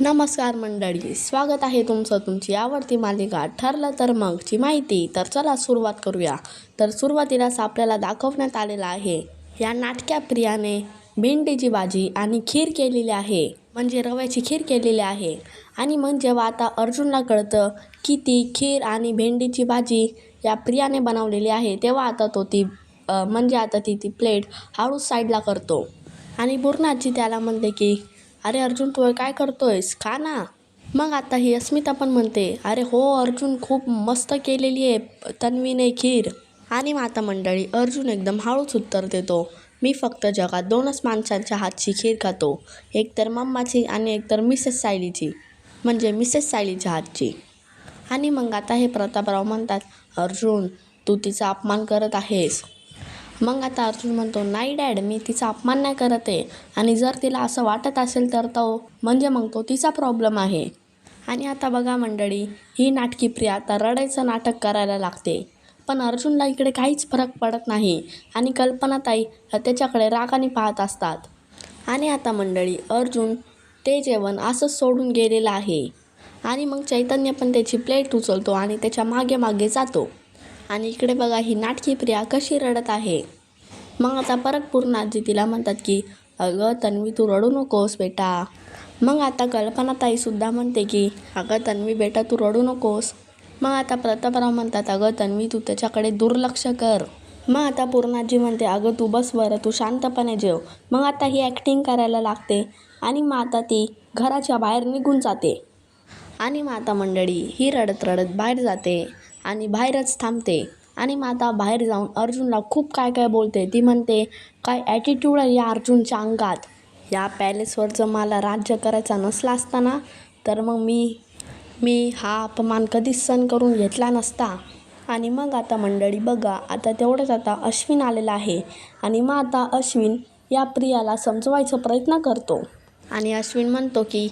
नमस्कार मंडळी स्वागत आहे तुमचं तुमची आवडती मालिका ठरलं तर मगची माहिती. तर चला सुरुवात करूया. तर सुरुवातीलाच आपल्याला दाखवण्यात आलेलं आहे या नाटक्या प्रियाने भेंडीची भाजी आणि खीर केलेली आहे. म्हणजे रव्याची खीर केलेली आहे. आणि म्हणजे मग जेव्हा आता अर्जुनला कळतं की ती खीर आणि भेंडीची भाजी या प्रियाने बनवलेली आहे. तेव्हा आता तो ती म्हणजे आता ती ती प्लेट हळूच साईडला करतो. आणि पूर्णाची त्याला म्हणते की अरे अर्जुन तू काय करतोयस? खा ना. मग आता ही अस्मिता पण म्हणते अरे हो अर्जुन खूप मस्त केलेली आहे तन्वीने खीर. आणि माता मंडळी अर्जुन एकदम हळूच उत्तर देतो मी फक्त जगात दोनच माणसांच्या हातची खीर खातो एक तर मम्माची आणि एक तर मिसेस सायलीची म्हणजे मिसेस सायलीच्या हातची. आणि मग आता हे प्रतापराव म्हणतात अर्जुन तू तिचा अपमान करत आहेस. मग आता अर्जुन म्हणतो नाही डॅड मी तिचा अपमान नाही करत आहे. आणि जर तिला असं वाटत असेल तर तो म्हणजे मग तो तिचा प्रॉब्लेम आहे. आणि आता बघा मंडळी ही नाटकी प्रिया आता रडायचं नाटक करायला लागते. पण अर्जुनला इकडे काहीच फरक पडत नाही. आणि कल्पनाताई त्याच्याकडे रागाने पाहत असतात. आणि आता मंडळी अर्जुन ते जेवण असंच सोडून गेलेलं आहे. आणि मग चैतन्य पण त्याची प्लेट उचलतो आणि त्याच्यामागे मागे जातो. आणि इकडे बघा ही नाटकी प्रिया कशी रडत आहे. मग आता परत पूर्ण आजी तिला म्हणतात की अगं तन्वी तू रडू नकोस बेटा. मग आता कल्पनाताईसुद्धा म्हणते की अगं तन्वी बेटा तू रडू नकोस. मग आता प्रतापराव म्हणतात अगं तन्वी तू त्याच्याकडे दुर्लक्ष कर. मग आता पूर्णाजी म्हणते अगं तू बस बरं तू शांतपणे जेव. मग आता ही ॲक्टिंग करायला लागते आणि मग आता ती घराच्या बाहेर निघून जाते. आणि माता मंडळी ही रडत रडत बाहेर जाते. आणि बाहेरच थांबते. आणि माता बाहेर जाऊन अर्जुनला खूप काय काय बोलते ती म्हणते काय ॲटिट्यूड आहे या अर्जुनच्या अंगात? या पॅलेसवर जर मला राज्य करायचा नसला असताना तर मग मी मी हा अपमान कधीच सहन करून घेतला नसता. आणि मग आता मंडळी बघा आता तेवढंच आता अश्विन आलेला आहे. आणि मग आता अश्विन या प्रियाला समजवायचा प्रयत्न करतो. आणि अश्विन म्हणतो की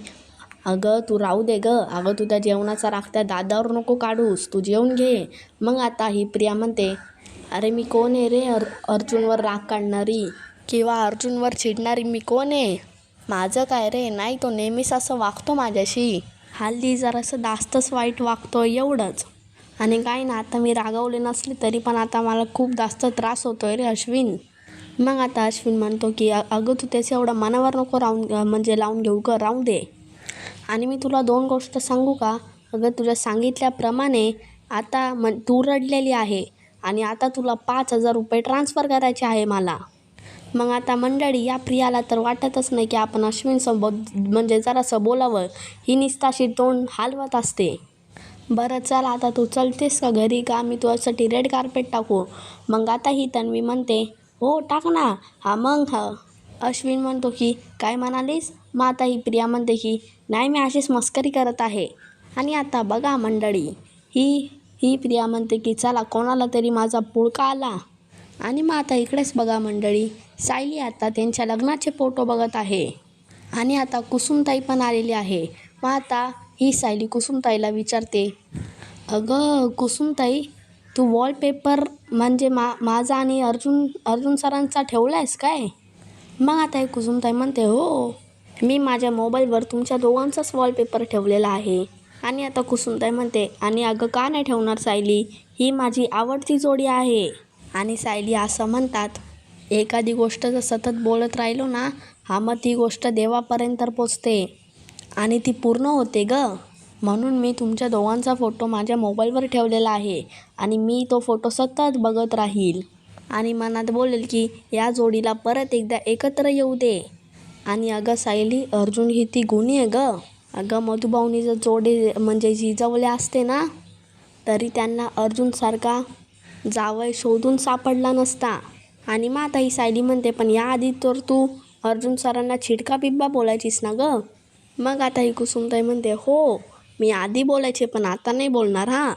अगं तू राहू दे ग. अगं तू त्या जेवणाचा राग त्या दादावर नको काढूस. तू जेवून घे. मग आता ही प्रिया म्हणते अरे मी कोण आहे रे? अर अर्जुनवर राग काढणारी किंवा अर्जुनवर चिडणारी मी कोण आहे? माझं काय रे? नाही तो नेहमीच असं वागतो माझ्याशी. हल्ली जरासं जास्तच वाईट वागतो एवढंच. आणि काय ना आता मी रागावले नसले तरी पण आता मला खूप जास्त त्रास होतो आहे रे अश्विन. मग आता अश्विन म्हणतो की अगं तू त्याचं एवढं मनावर नको राहून म्हणजे लावून घेऊ का राहू दे. आणि मी तुला दोन गोष्ट सांगू का? अगं तुझ्या सांगितल्याप्रमाणे आता मन तू रडलेली आहे आणि आता तुला पाच हजार रुपये ट्रान्स्फर करायचे आहे मला. मग आता मंडळी या प्रियाला तर वाटतच नाही की आपण अश्विनसोबत म्हणजे जरासं बोलावं. ही निस्ताशी तोंड हलवत असते. बरं चल आता तू चलतेस का घरी का? मी तुझ्यासाठी रेड कार्पेट टाकू. मग आता ही तन्वी म्हणते हो टाक ना. हा मग हा. अश्विन म्हणतो की काय म्हणालीस? मग आता ही प्रिया म्हणते की नाही मी अशीच मस्करी करत आहे. आणि आता बघा मंडळी ही ही प्रिया म्हणते की चला कोणाला तरी माझा पुळका आला. आणि मग आता इकडेच बघा मंडळी सायली आता त्यांच्या लग्नाचे फोटो बघत आहे. आणि आता कुसुमताई पण आलेली आहे. मग आता ही सायली कुसुमताईला विचारते अगं कुसुमताई तू वॉलपेपर म्हणजे मा माझा आणि अर्जुन अर्जुन सरांचा ठेवला आहेस काय? मग आता हे कुसुमताई म्हणते हो. मी माझ्या मोबाईलवर तुमच्या दोघांचाच वॉलपेपर ठेवलेला आहे. आणि आता कुसुमताई म्हणते आणि अगं का नाही ठेवणार सायली? ही माझी आवडती जोडी आहे. आणि सायली असं म्हणतात एखादी गोष्ट जर सतत बोलत राहिलो ना हा मग ती गोष्ट देवापर्यंत पोचते. आणि ती पूर्ण होते ग. म्हणून मी तुमच्या दोघांचा फोटो माझ्या मोबाईलवर ठेवलेला आहे. आणि मी तो फोटो सतत बघत राहील. आणि मनात बोलेल की या जोडीला परत एकदा एकत्र येऊ दे. आणि अगं सायली अर्जुन ही ती गुणी आहे गं. अगं मधुभाऊनी जर जोडे म्हणजे जिजवले असते ना तरी त्यांना अर्जुनसारखा जावय शोधून सापडला नसता. आणि मग आता ही सायली म्हणते पण याआधी तर तू अर्जुन सरांना छिडका बिब्बा बोलायचीस ना गं. मग आता ही कुसुमताई म्हणते हो मी आधी बोलायचे पण आता नाही बोलणार हां.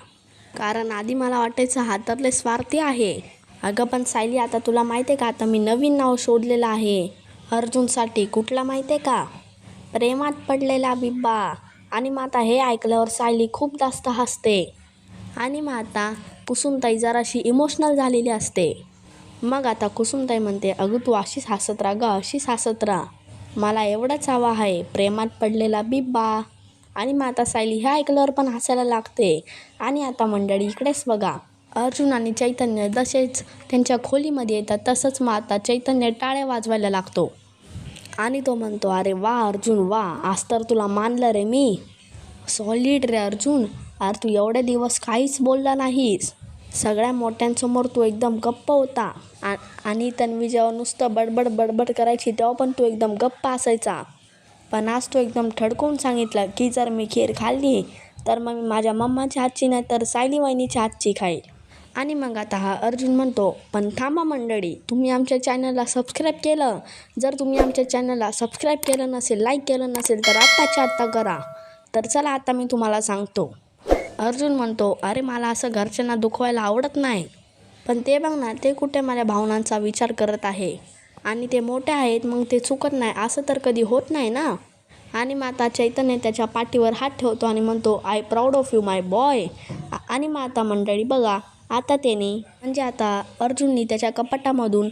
कारण आधी मला वाटायचं हातातले स्वार्थी आहे. अगं पण सायली आता तुला माहिती आहे का? आता मी नवीन नाव शोधलेलं आहे. अर्जुनसाठी कुठला माहिती आहे का? प्रेमात पडलेला बिब्बा. आणि मग आता हे ऐकल्यावर सायली खूप जास्त हसते. आणि मग आता कुसुमताई जराशी इमोशनल झालेली असते. मग आता कुसुमताई म्हणते अगं तू अशीच हसत राहा गं अशीच हसत राहा. मला एवढंच हवा आहे प्रेमात पडलेला बिब्बा. आणि मग आता सायली ह्या ऐकल्यावर पण हसायला लागते. आणि आता मंडळी इकडेच बघा. अर्जुन आणि चैतन्य जसेच त्यांच्या खोलीमध्ये येतात तसंच मग आता चैतन्य टाळ्या वाजवायला लागतो. आणि तो म्हणतो अरे वा अर्जुन वा आज तर तुला मानलं रे मी. सॉलिड रे अर्जुन अरे तू एवढे दिवस काहीच बोलला नाहीस. सगळ्या मोठ्यांसमोर तू एकदम गप्प होता. आ- आणि तन्वी जेव्हा नुसतं बडबड बडबड करायची तेव्हा पण तू एकदम गप्प असायचा. पण आज तू एकदम ठडकवून सांगितलं की जर मी खीर खाल्ली तर मग मी माझ्या मम्माच्या हातची नाही तर सायली वहिनीच्या हातची खाईल. आणि मग आता हा अर्जुन म्हणतो पण थांबा मंडळी तुम्ही आमच्या चॅनलला सबस्क्राईब केलं. जर तुम्ही आमच्या चॅनलला सबस्क्राईब केलं नसेल लाईक केलं नसेल तर आत्ताच्या आत्ता करा. तर चला आता मी तुम्हाला सांगतो. अर्जुन म्हणतो अरे मला असं घरच्यांना दुखवायला आवडत नाही. पण ते बघ ना ते कुठे माझ्या भावनांचा विचार करत आहे. आणि ते मोठे आहेत मग ते चुकत नाही. असं तर कधी होत नाही ना? आणि मग आता चैतन्य त्याच्या पाठीवर हात ठेवतो आणि म्हणतो I proud of you my boy आणि मग आता मंडळी बघा. आता त्याने म्हणजे आता अर्जुननी त्याच्या कपाटामधून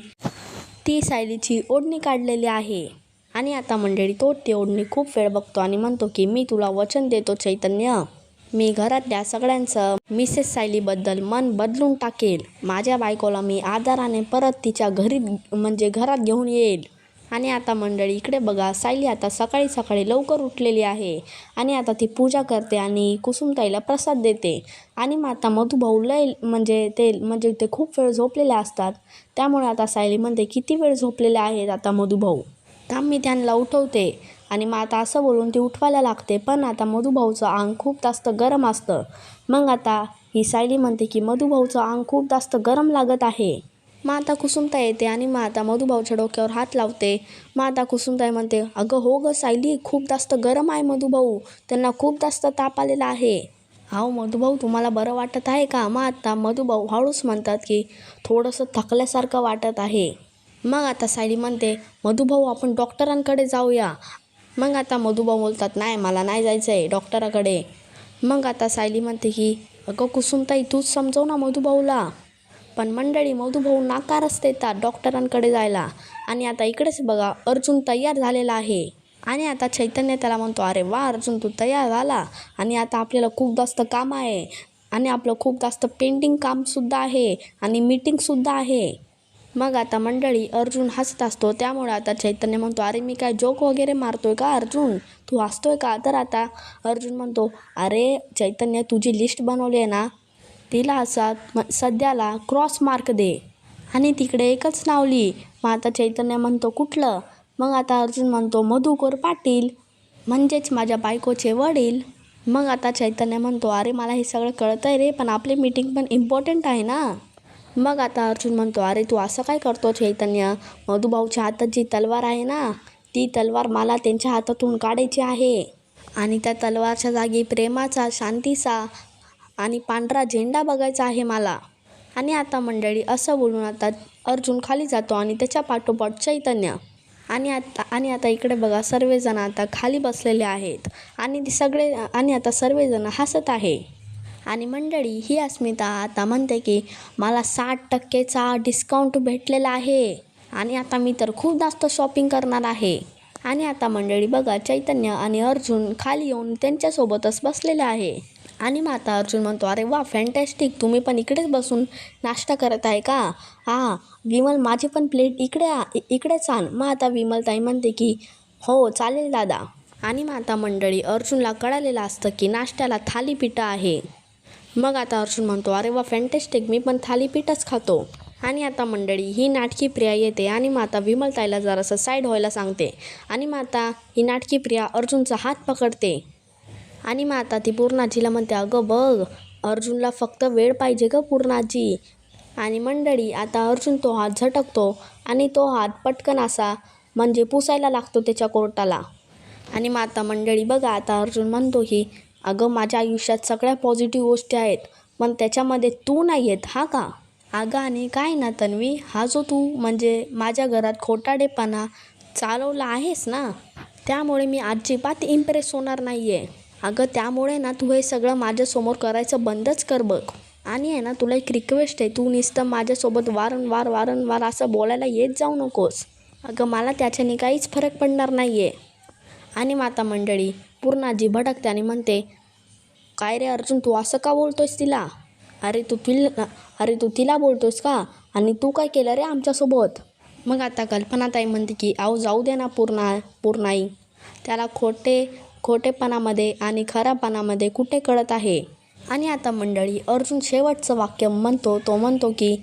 ती सायलीची ओढणी काढलेली आहे. आणि आता मंडळी तो ती ओढणी खूप वेळ बघतो आणि म्हणतो की मी तुला वचन देतो चैतन्य. मी घरातल्या सगळ्यांचं मिसेस सायलीबद्दल मन बदलून टाकेल. माझ्या बायकोला मी आदाराने परत तिच्या घरी म्हणजे घरात घेऊन येईल. आणि आता मंडळी इकडे बघा सायली आता सकाळी सकाळी लवकर उठलेली आहे. आणि आता ती पूजा करते आणि कुसुमताईला प्रसाद देते. आणि मग आता मधुभाऊ लय म्हणजे ते म्हणजे ते खूप वेळ झोपलेले असतात. त्यामुळे आता सायली म्हणते किती वेळ झोपलेले आहेत आता मधुभाऊ? थांब मी त्यांना उठवते. आणि मग आता असं बोलून ती उठवायला लागते. पण आता मधुभाऊचं अंग खूप जास्त गरम असतं. मग आता ही सायली म्हणते की मधुभाऊचं अंग खूप जास्त गरम लागत आहे. मग आता कुसुमता येते आणि मग आता मधुभाऊच्या डोक्यावर हात लावते. मग आता कुसुमताई म्हणते अगं हो गं सायली खूप जास्त गरम आहे मधुभाऊ. त्यांना खूप जास्त ताप आलेला आहे. हाव मधुभाऊ तुम्हाला बरं वाटत आहे का? मग आता मधुभाऊ हळूच म्हणतात की थोडंसं थकल्यासारखं वाटत आहे. मग आता सायली म्हणते मधुभाऊ आपण डॉक्टरांकडे जाऊया. मग आता मधुभाऊ बोलतात नाही मला नाही जायचं आहे डॉक्टराकडे. मग आता सायली म्हणते की अगं कुसुमताई तूच समजव ना मधुभाऊला. पण मंडळी मधुभाऊ नाकारच देतात डॉक्टरांकडे जायला. आणि आता इकडेच बघा अर्जुन तयार झालेला आहे. आणि आता चैतन्य त्याला म्हणतो अरे वा अर्जुन तू तयार झाला. आणि आता आपल्याला खूप जास्त काम आहे. आणि आपलं खूप जास्त पेंटिंग कामसुद्धा आहे. आणि मीटिंगसुद्धा आहे. मग आता मंडळी अर्जुन हसत असतो. त्यामुळे आता चैतन्य म्हणतो अरे मी काय जोक वगैरे मारतोय का अर्जुन? तू हसतोय का? तर आता अर्जुन म्हणतो अरे चैतन्य तुझी लिस्ट बनवली आहे ना तिला असा म- सध्याला क्रॉस मार्क दे. आणि तिकडे एकच नाव लिही. मग आता चैतन्य म्हणतो कुठलं? मग आता अर्जुन म्हणतो मधुकर पाटील. म्हणजेच माझ्या बायकोचे वडील. मग आता चैतन्य म्हणतो अरे मला हे सगळं कळतं आहे रे पण आपली मीटिंग पण इम्पॉर्टंट आहे ना. मग आता अर्जुन म्हणतो अरे तू असं काय करतो चैतन्य? मधुभाऊच्या हातात जी तलवार आहे ना ती तलवार मला त्यांच्या हातातून काढायची आहे. आणि त्या तलवारच्या जागी प्रेमाचा शांतीचा आणि पांढरा झेंडा बघायचा आहे मला. आणि आता मंडळी असं बोलून आता अर्जुन खाली जातो आणि त्याच्या पाठोपाठ चैतन्य. आणि आता आणि आता इकडे बघा सर्वजण आता खाली बसलेले आहेत. आणि ते सगळे आणि आता सर्वजण हसत आहे. आणि मंडळी ही अस्मिता आता म्हणते की मला साठ टक्केचा डिस्काउंट भेटलेला आहे. आणि आता मी तर खूप जास्त शॉपिंग करणार आहे. आणि आता मंडळी बघा चैतन्य आणि अर्जुन खाली येऊन त्यांच्यासोबतच बसलेले आहे. आणि मग आता अर्जुन म्हणतो अरे वा फॅन्टॅस्टिक तुम्ही पण इकडेच बसून नाश्ता करत आहे का? हां विमल माझी पण प्लेट इकडे आ इकडेच आण मग आता विमलताई म्हणते की हो चालेल दादा. आणि मग आता मंडळी अर्जुनला कळालेलं असतं की नाश्त्याला थालीपीठ आहे. मग आता अर्जुन म्हणतो अरे वा फॅन्टॅस्टिक मी पण थालीपीठच खातो. आणि आता मंडळी ही नाटकी प्रिया येते आणि मग आता विमलताईला जरासं साईड व्हायला सांगते. आणि मग आता ही नाटकी प्रिया अर्जुनचा हात पकडते. आणि मग आता ती पूर्णाजीला म्हणते अगं बघ अर्जुनला फक्त वेळ पाहिजे ग पूर्णाजी. आणि मंडळी आता अर्जुन तो हात झटकतो आणि तो हात पटकन असा म्हणजे पुसायला लागतो त्याच्या कोर्टाला. आणि मग आता मंडळी बघा आता अर्जुन म्हणतो की अगं माझ्या आयुष्यात सगळ्या पॉझिटिव्ह गोष्टी आहेत पण त्याच्यामध्ये तू नाही आहेत हा का? अगं आणि काय ना तन्वी हा जो तू म्हणजे माझ्या घरात खोटाडेपणा चालवला आहेस ना त्यामुळे मी अजिबात इम्प्रेस होणार नाही आहे अगं त्यामुळे ना तू हे सगळं माझ्यासमोर करायचं बंदच कर बघ. आणि आहे ना तुला एक रिक्वेस्ट आहे तू नुसतं माझ्यासोबत वारंवार वारंवार असं बोलायला येत जाऊ नकोस. अगं मला त्याच्याने काहीच फरक पडणार नाही आहे आणि माता मंडळी पूर्ण आजी भडकते आणि म्हणते काय रे अर्जुन तू असं का बोलतोयस तिला? अरे तू तिला अरे तू तिला बोलतोयस का? आणि तू काय केलं रे आमच्यासोबत? मग आता कल्पनाताई म्हणते की आहो जाऊ दे ना पूर्णा पूर्णाई. त्याला खोटे खोटेपणामध्ये आणि खरापणामध्ये कुठे कळत आहे? आणि आता मंडळी अर्जुन शेवटचं वाक्य म्हणतो तो म्हणतो की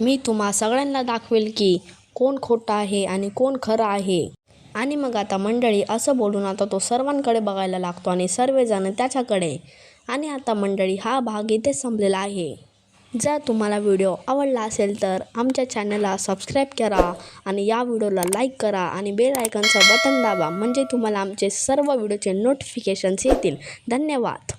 मी तुम्हा सगळ्यांना दाखवेल की कोण खोटं आहे आणि कोण खरं आहे. आणि मग आता मंडळी असं बोलून आता तो सर्वांकडे बघायला लागतो आणि सर्वजण त्याच्याकडे. आणि आता मंडळी हा भाग इथे संपलेला आहे. जर तुम्हाला व्हिडिओ आवडला असेल तर आमच्या चॅनलला सबस्क्राईब करा आणि या व्हिडिओला लाईक करा आणि बेल आयकनचं बटन दाबा म्हणजे तुम्हाला आमचे सर्व व्हिडिओचे नोटिफिकेशन्स येतील. धन्यवाद.